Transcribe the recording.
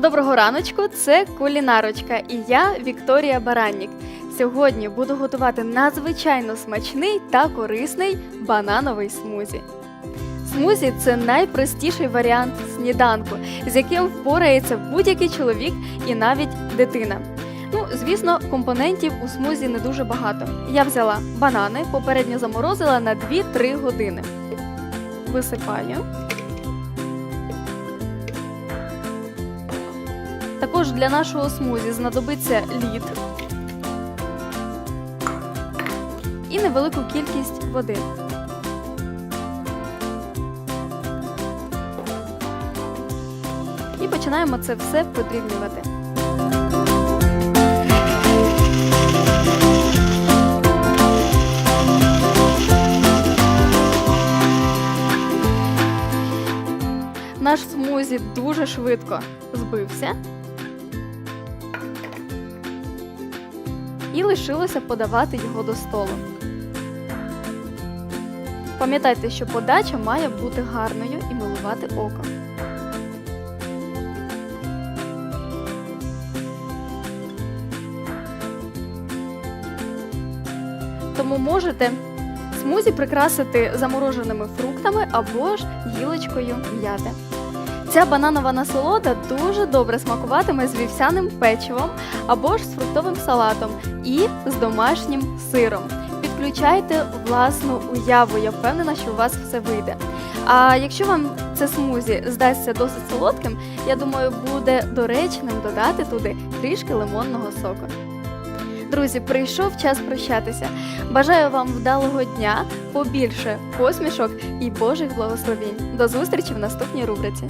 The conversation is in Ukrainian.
Доброго раночку, це кулінарочка і я Вікторія Бараннік. Сьогодні буду готувати надзвичайно смачний та корисний банановий смузі. Смузі це найпростіший варіант сніданку, з яким впорається будь-який чоловік і навіть дитина. Ну, звісно, компонентів у смузі не дуже багато. Я взяла банани, попередньо заморозила на 2-3 години. Висипаю. Також для нашого смузі знадобиться лід і невелику кількість води. І починаємо це все подрібнювати. Наш смузі дуже швидко збився. І лишилося подавати його до столу. Пам'ятайте, що подача має бути гарною і милувати око. Тому можете смузі прикрасити замороженими фруктами або ж гілочкою м'яти. Ця бананова насолода дуже добре смакуватиме з вівсяним печивом або ж з фруктовим салатом і з домашнім сиром. Підключайте власну уяву, я впевнена, що у вас все вийде. А якщо вам це смузі здасться досить солодким, я думаю, буде доречним додати туди трішки лимонного соку. Друзі, прийшов час прощатися. Бажаю вам вдалого дня, побільше посмішок і Божих благословінь. До зустрічі в наступній рубриці.